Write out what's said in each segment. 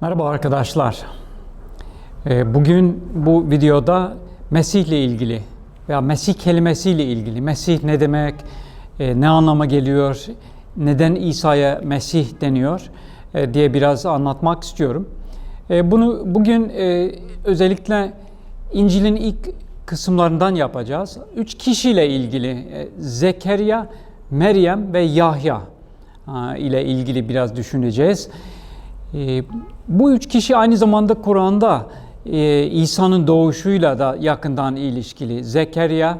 Merhaba arkadaşlar. Ee, Bugün bu videoda Mesih ile ilgili veya Mesih kelimesiyle ilgili, Mesih ne demek, e, ne anlama geliyor, neden İsa'ya Mesih deniyor e, diye biraz anlatmak istiyorum. E, Bunu bugün özellikle İncil'in ilk kısımlarından yapacağız. Üç kişiyle ilgili Zekeriya, Meryem ve Yahya ile ilgili biraz düşüneceğiz. E, bu üç kişi aynı zamanda Kur'an'da e, İsa'nın doğuşuyla da yakından ilişkili. Zekeriya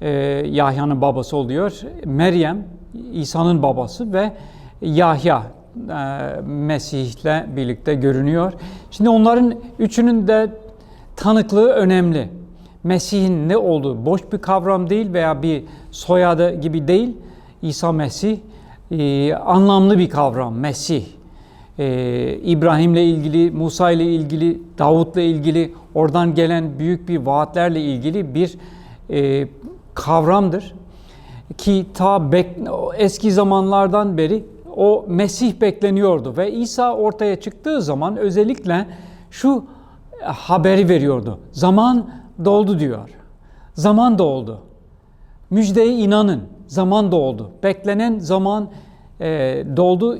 e, Yahya'nın babası oluyor. Meryem İsa'nın babası ve Yahya e, Mesih'le birlikte görünüyor. Şimdi onların üçünün de tanıklığı önemli. Mesih'in ne olduğu boş bir kavram değil veya bir soyadı gibi değil. İsa Mesih e, anlamlı bir kavram. Mesih. E, İbrahim'le ilgili, Musa ile ilgili, Davut'la ilgili, oradan gelen büyük bir vaatlerle ilgili bir e, kavramdır. Ki ta eski zamanlardan beri o Mesih bekleniyordu ve İsa ortaya çıktığı zaman özellikle şu haberi veriyordu. Zaman doldu diyor. Zaman doldu. Müjdeye inanın. Zaman doldu. Beklenen zaman e, doldu.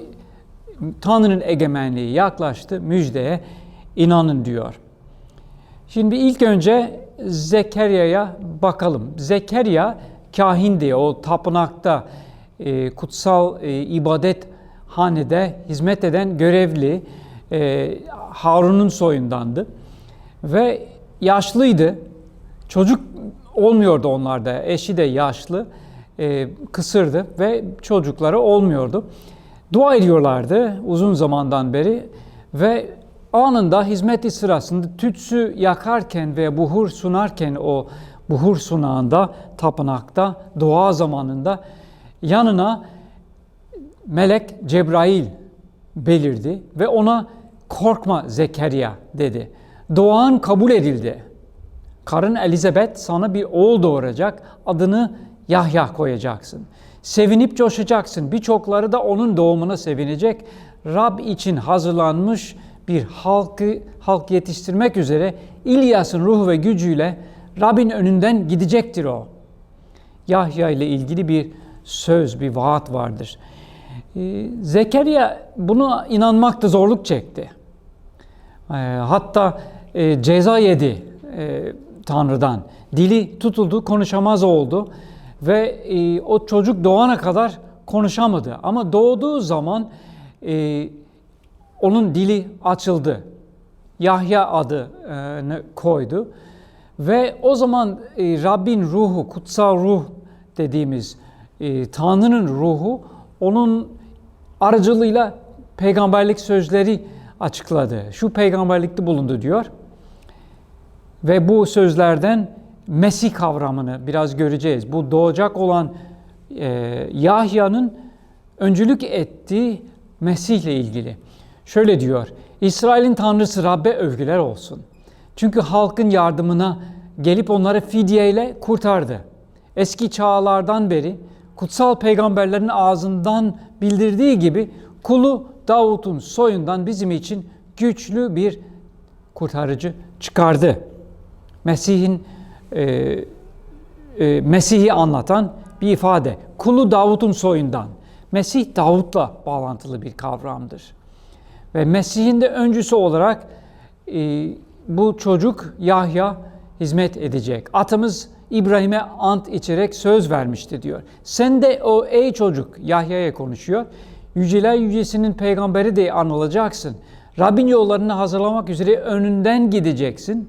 Tanrı'nın egemenliği yaklaştı. Müjdeye inanın diyor. Şimdi ilk önce Zekeriya'ya bakalım. Zekeriya kahin diye o tapınakta e, kutsal e, ibadet hanede hizmet eden görevli e, Harun'un soyundandı ve yaşlıydı. Çocuk olmuyordu onlarda. Eşi de yaşlı, e, kısırdı ve çocukları olmuyordu. Dua ediyorlardı uzun zamandan beri ve anında hizmeti sırasında tütsü yakarken ve buhur sunarken o buhur sunağında, tapınakta, dua zamanında yanına melek Cebrail belirdi ve ona korkma Zekeriya dedi. Duan kabul edildi. Karın Elizabeth sana bir oğul doğuracak, adını Yahya koyacaksın. Sevinip coşacaksın. Birçokları da onun doğumuna sevinecek. Rab için hazırlanmış bir halkı halk yetiştirmek üzere İlyas'ın ruhu ve gücüyle Rab'in önünden gidecektir o. Yahya ile ilgili bir söz, bir vaat vardır. Ee, Zekeriya buna inanmakta zorluk çekti. Ee, hatta e, ceza yedi e, Tanrı'dan. Dili tutuldu, konuşamaz oldu ve e, o çocuk doğana kadar konuşamadı. Ama doğduğu zaman e, onun dili açıldı. Yahya adını koydu. Ve o zaman e, Rabbin ruhu, kutsal ruh dediğimiz e, Tanrı'nın ruhu onun aracılığıyla peygamberlik sözleri açıkladı. Şu peygamberlikte bulundu diyor. Ve bu sözlerden Mesih kavramını biraz göreceğiz. Bu doğacak olan e, Yahya'nın öncülük ettiği Mesih ile ilgili. Şöyle diyor, İsrail'in Tanrısı Rabbe övgüler olsun. Çünkü halkın yardımına gelip onları fidyeyle kurtardı. Eski çağlardan beri kutsal peygamberlerin ağzından bildirdiği gibi kulu Davut'un soyundan bizim için güçlü bir kurtarıcı çıkardı. Mesih'in e, e, Mesih'i anlatan bir ifade. Kulu Davut'un soyundan. Mesih Davut'la bağlantılı bir kavramdır. Ve Mesih'in de öncüsü olarak e, bu çocuk Yahya hizmet edecek. Atımız İbrahim'e ant içerek söz vermişti diyor. Sen de o ey çocuk Yahya'ya konuşuyor. Yüceler Yücesi'nin peygamberi de anılacaksın. Rabbin yollarını hazırlamak üzere önünden gideceksin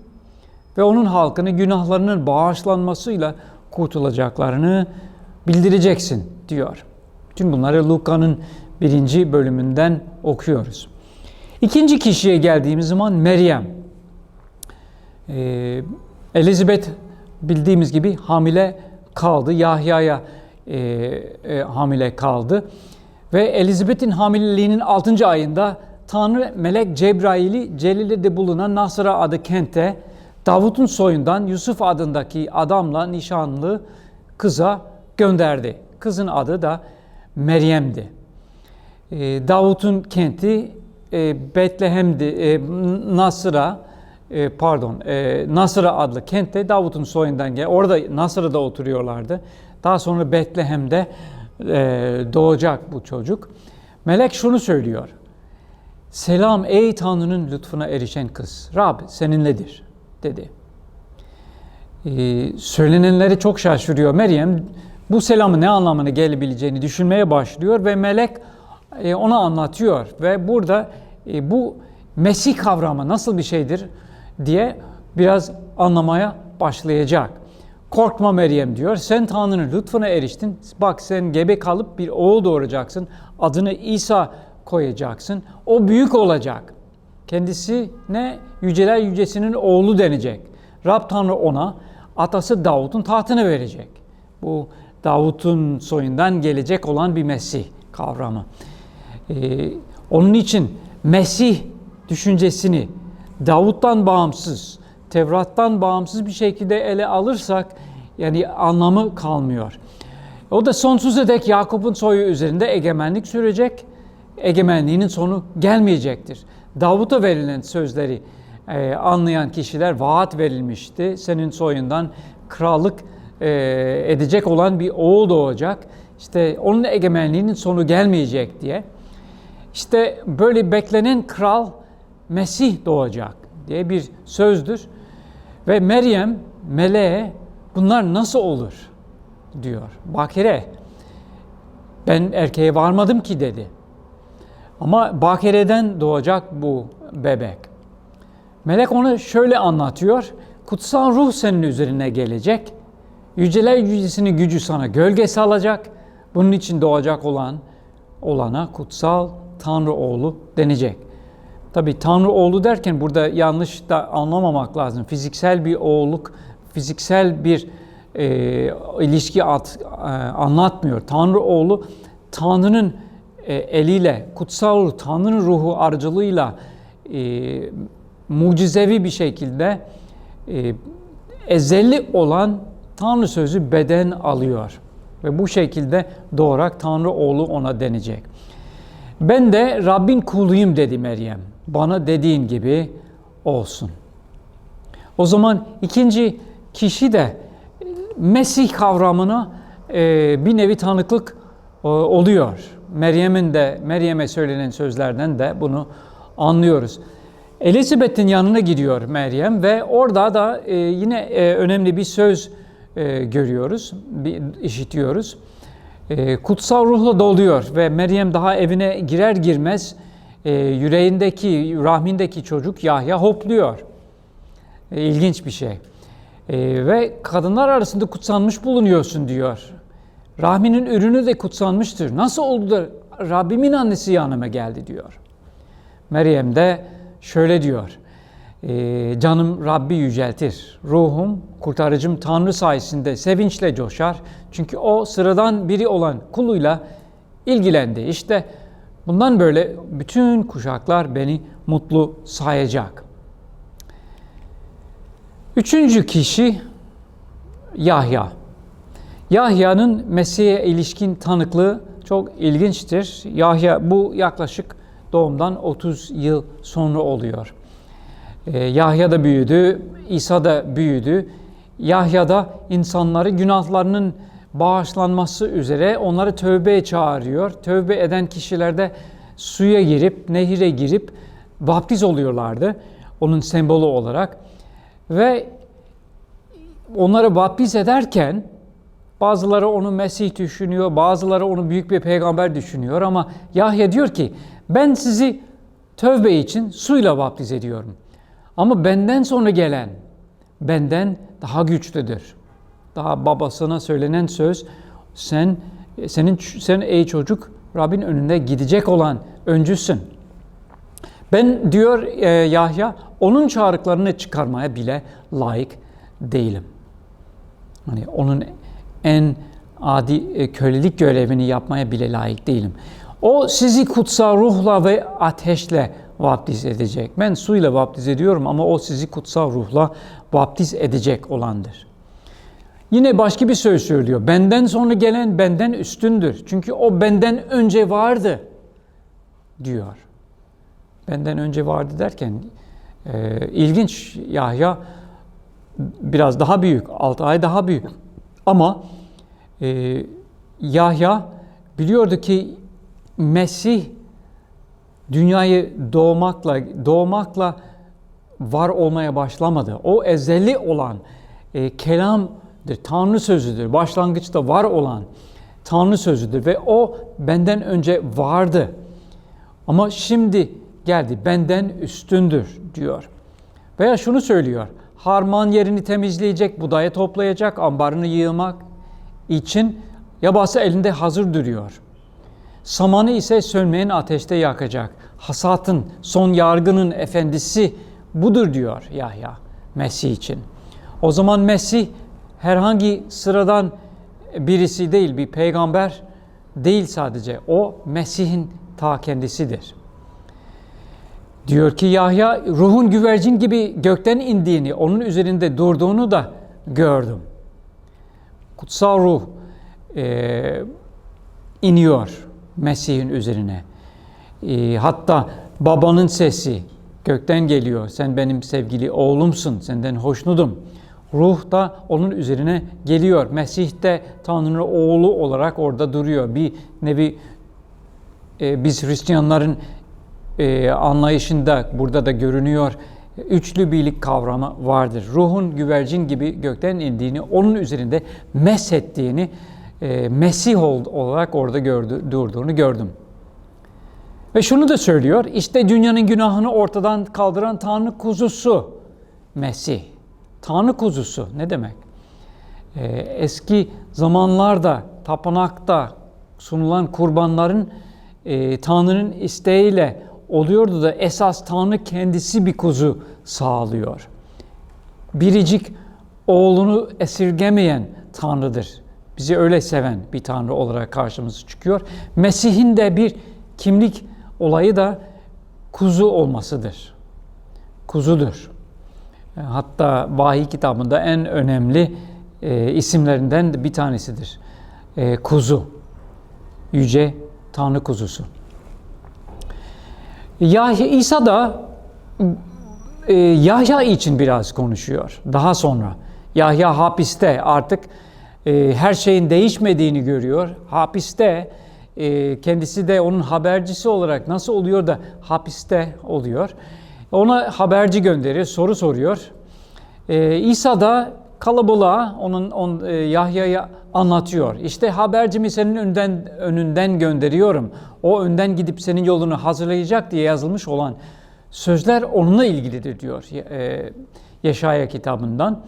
ve onun halkını günahlarının bağışlanmasıyla kurtulacaklarını bildireceksin diyor. Tüm bunları Luka'nın birinci bölümünden okuyoruz. İkinci kişiye geldiğimiz zaman Meryem. Ee, Elizabeth bildiğimiz gibi hamile kaldı. Yahya'ya e, e, hamile kaldı. Ve Elizabeth'in hamileliğinin 6. ayında Tanrı melek Cebrail'i Celile'de bulunan Nasra adı kente Davut'un soyundan Yusuf adındaki adamla nişanlı kıza gönderdi. Kızın adı da Meryem'di. Davut'un kenti e, Betlehem'di, e, Nasır'a, e, pardon, e, Nasır'a adlı kentte Davut'un soyundan gel. Orada Nasır'da oturuyorlardı. Daha sonra Betlehem'de e, doğacak bu çocuk. Melek şunu söylüyor. Selam ey Tanrı'nın lütfuna erişen kız. Rab seninledir dedi. Ee, söylenenleri çok şaşırıyor. Meryem bu selamın ne anlamına gelebileceğini düşünmeye başlıyor ve melek e, ona anlatıyor ve burada e, bu Mesih kavramı nasıl bir şeydir diye biraz anlamaya başlayacak. Korkma Meryem diyor. Sen Tanrı'nın lütfuna eriştin. Bak sen gebe kalıp bir oğul doğuracaksın. Adını İsa koyacaksın. O büyük olacak. Kendisi ne? Yüceler Yücesinin oğlu denecek. Rab Tanrı ona atası Davut'un tahtını verecek. Bu Davut'un soyundan gelecek olan bir Mesih kavramı. Ee, onun için Mesih düşüncesini Davut'tan bağımsız, Tevrat'tan bağımsız bir şekilde ele alırsak yani anlamı kalmıyor. O da sonsuza dek Yakup'un soyu üzerinde egemenlik sürecek. Egemenliğinin sonu gelmeyecektir. Davut'a verilen sözleri e, anlayan kişiler vaat verilmişti. Senin soyundan krallık e, edecek olan bir oğul doğacak. İşte onun egemenliğinin sonu gelmeyecek diye. İşte böyle beklenen kral Mesih doğacak diye bir sözdür. Ve Meryem meleğe bunlar nasıl olur diyor. Bakire ben erkeğe varmadım ki dedi. Ama Bakire'den doğacak bu bebek. Melek onu şöyle anlatıyor. Kutsal ruh senin üzerine gelecek. Yüceler yücesinin gücü sana gölge salacak. Bunun için doğacak olan olana kutsal Tanrı oğlu denecek. Tabi Tanrı oğlu derken burada yanlış da anlamamak lazım. Fiziksel bir oğulluk, fiziksel bir e, ilişki at, e, anlatmıyor. Tanrı oğlu Tanrı'nın eliyle, kutsal Tanrı'nın ruhu aracılığıyla e, mucizevi bir şekilde e, ezeli olan Tanrı sözü beden alıyor. Ve bu şekilde doğarak Tanrı oğlu ona denecek. Ben de Rabbin kuluyum dedi Meryem. Bana dediğin gibi olsun. O zaman ikinci kişi de Mesih kavramına e, bir nevi tanıklık e, oluyor. Meryem'in de Meryem'e söylenen sözlerden de bunu anlıyoruz. Elizabeth'in yanına gidiyor Meryem ve orada da e, yine e, önemli bir söz e, görüyoruz, bir, işitiyoruz. E, kutsal ruhla doluyor ve Meryem daha evine girer girmez e, yüreğindeki, rahmindeki çocuk Yahya hopluyor. E, ilginç bir şey. E, ve kadınlar arasında kutsanmış bulunuyorsun diyor. Rahminin ürünü de kutsanmıştır. Nasıl oldu da Rabbimin annesi yanıma geldi diyor. Meryem de şöyle diyor. E, canım Rabbi yüceltir. Ruhum, kurtarıcım Tanrı sayesinde sevinçle coşar. Çünkü o sıradan biri olan kuluyla ilgilendi. İşte bundan böyle bütün kuşaklar beni mutlu sayacak. Üçüncü kişi Yahya. Yahya'nın Mesih'e ilişkin tanıklığı çok ilginçtir. Yahya bu yaklaşık doğumdan 30 yıl sonra oluyor. Ee, Yahya da büyüdü, İsa da büyüdü. Yahya da insanları günahlarının bağışlanması üzere onları tövbeye çağırıyor. Tövbe eden kişiler de suya girip, nehire girip vaptiz oluyorlardı. Onun sembolü olarak. Ve onları vaptiz ederken bazıları onu Mesih düşünüyor, bazıları onu büyük bir peygamber düşünüyor ama Yahya diyor ki ben sizi tövbe için suyla vaptiz ediyorum. Ama benden sonra gelen benden daha güçlüdür. Daha babasına söylenen söz sen senin sen ey çocuk Rabbin önünde gidecek olan öncüsün. Ben diyor e, Yahya onun çağrıklarını çıkarmaya bile layık değilim. Hani onun en adi e, kölelik görevini yapmaya bile layık değilim. O sizi kutsal ruhla ve ateşle vaptiz edecek. Ben suyla vaptiz ediyorum ama o sizi kutsal ruhla vaptiz edecek olandır. Yine başka bir söz söylüyor. Benden sonra gelen benden üstündür. Çünkü o benden önce vardı diyor. benden önce vardı derken e, ilginç Yahya biraz daha büyük, 6 ay daha büyük. Ama e, Yahya biliyordu ki Mesih dünyayı doğmakla doğmakla var olmaya başlamadı. O ezeli olan e, kelamdır, Tanrı sözüdür. Başlangıçta var olan Tanrı sözüdür ve o benden önce vardı. Ama şimdi geldi, benden üstündür diyor. Veya şunu söylüyor, harman yerini temizleyecek, budaya toplayacak, ambarını yığmak için yabası elinde hazır duruyor. Samanı ise sönmeyen ateşte yakacak. Hasatın, son yargının efendisi budur diyor Yahya Mesih için. O zaman Mesih herhangi sıradan birisi değil, bir peygamber değil sadece. O Mesih'in ta kendisidir. Diyor ki Yahya ruhun güvercin gibi gökten indiğini, onun üzerinde durduğunu da gördüm. Kutsal ruh e, iniyor Mesih'in üzerine. E, hatta babanın sesi gökten geliyor. Sen benim sevgili oğlumsun, senden hoşnutum. Ruh da onun üzerine geliyor. Mesih de Tanrı'nın oğlu olarak orada duruyor. Bir nevi e, biz Hristiyanların e, anlayışında burada da görünüyor. Üçlü birlik kavramı vardır. Ruhun güvercin gibi gökten indiğini, onun üzerinde meshettiğini, e, Mesih olarak orada gördü, durduğunu gördüm. Ve şunu da söylüyor, işte dünyanın günahını ortadan kaldıran Tanrı kuzusu Mesih. Tanrı kuzusu ne demek? Ee, eski zamanlarda tapınakta sunulan kurbanların e, Tanrı'nın isteğiyle oluyordu da esas Tanrı kendisi bir kuzu sağlıyor. Biricik oğlunu esirgemeyen Tanrı'dır. Bizi öyle seven bir Tanrı olarak karşımıza çıkıyor. Mesih'in de bir kimlik olayı da kuzu olmasıdır. Kuzudur. Hatta vahiy kitabında en önemli e, isimlerinden bir tanesidir. E, kuzu. Yüce Tanrı kuzusu. Yahya İsa da e, Yahya için biraz konuşuyor. Daha sonra Yahya hapiste artık e, her şeyin değişmediğini görüyor. Hapiste e, kendisi de onun habercisi olarak nasıl oluyor da hapiste oluyor. Ona haberci gönderiyor, soru soruyor. E, İsa da kalabalığa onun on, e, Yahya'ya anlatıyor. İşte habercimi senin önden önünden gönderiyorum. O önden gidip senin yolunu hazırlayacak diye yazılmış olan sözler onunla ilgilidir diyor e, Yaşaya kitabından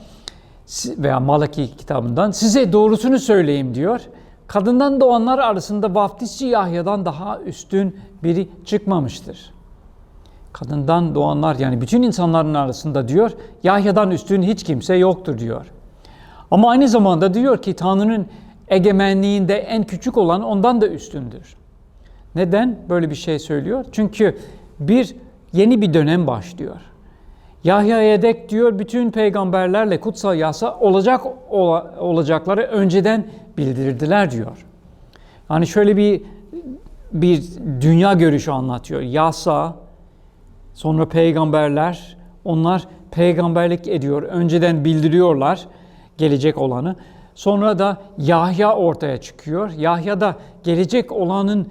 veya Malaki kitabından. Size doğrusunu söyleyeyim diyor. Kadından doğanlar arasında vaftizci Yahya'dan daha üstün biri çıkmamıştır. Kadından doğanlar yani bütün insanların arasında diyor Yahya'dan üstün hiç kimse yoktur diyor. Ama aynı zamanda diyor ki Tanrı'nın egemenliğinde en küçük olan ondan da üstündür. Neden böyle bir şey söylüyor? Çünkü bir yeni bir dönem başlıyor. Yahya'ya dek diyor bütün peygamberlerle kutsal yasa olacak olacakları önceden bildirdiler diyor. Yani şöyle bir bir dünya görüşü anlatıyor. Yasa, sonra peygamberler, onlar peygamberlik ediyor. Önceden bildiriyorlar gelecek olanı. Sonra da Yahya ortaya çıkıyor. Yahya da gelecek olanın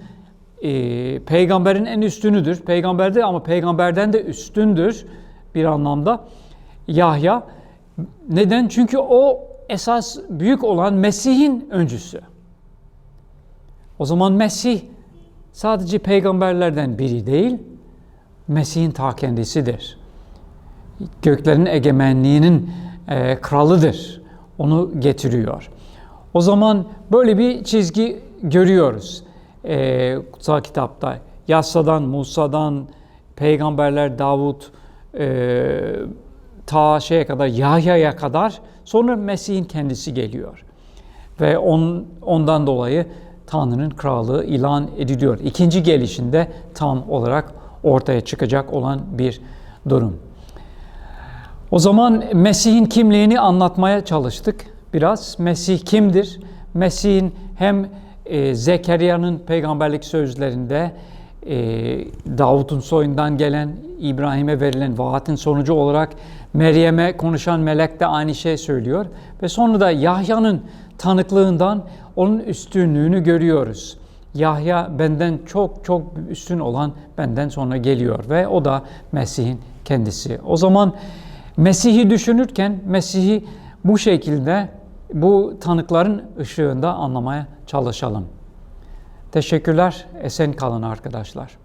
e, peygamberin en üstünüdür. Peygamberde ama peygamberden de üstündür bir anlamda. Yahya neden? Çünkü o esas büyük olan Mesih'in öncüsü. O zaman Mesih sadece peygamberlerden biri değil, Mesih'in ta kendisidir. Göklerin egemenliğinin e, kralıdır. Onu getiriyor. O zaman böyle bir çizgi görüyoruz e, kutsal kitapta. Yasadan, Musa'dan, peygamberler Davut, e, ta şeye kadar, Yahya'ya kadar sonra Mesih'in kendisi geliyor. Ve on, ondan dolayı Tanrı'nın krallığı ilan ediliyor. İkinci gelişinde tam olarak ortaya çıkacak olan bir durum. O zaman Mesih'in kimliğini anlatmaya çalıştık biraz. Mesih kimdir? Mesih'in hem e, Zekeriya'nın peygamberlik sözlerinde e, Davut'un soyundan gelen İbrahim'e verilen vaatin sonucu olarak Meryem'e konuşan melek de aynı şey söylüyor. Ve sonra da Yahya'nın tanıklığından onun üstünlüğünü görüyoruz. Yahya benden çok çok üstün olan benden sonra geliyor ve o da Mesih'in kendisi. O zaman Mesih'i düşünürken Mesih'i bu şekilde bu tanıkların ışığında anlamaya çalışalım. Teşekkürler. Esen kalın arkadaşlar.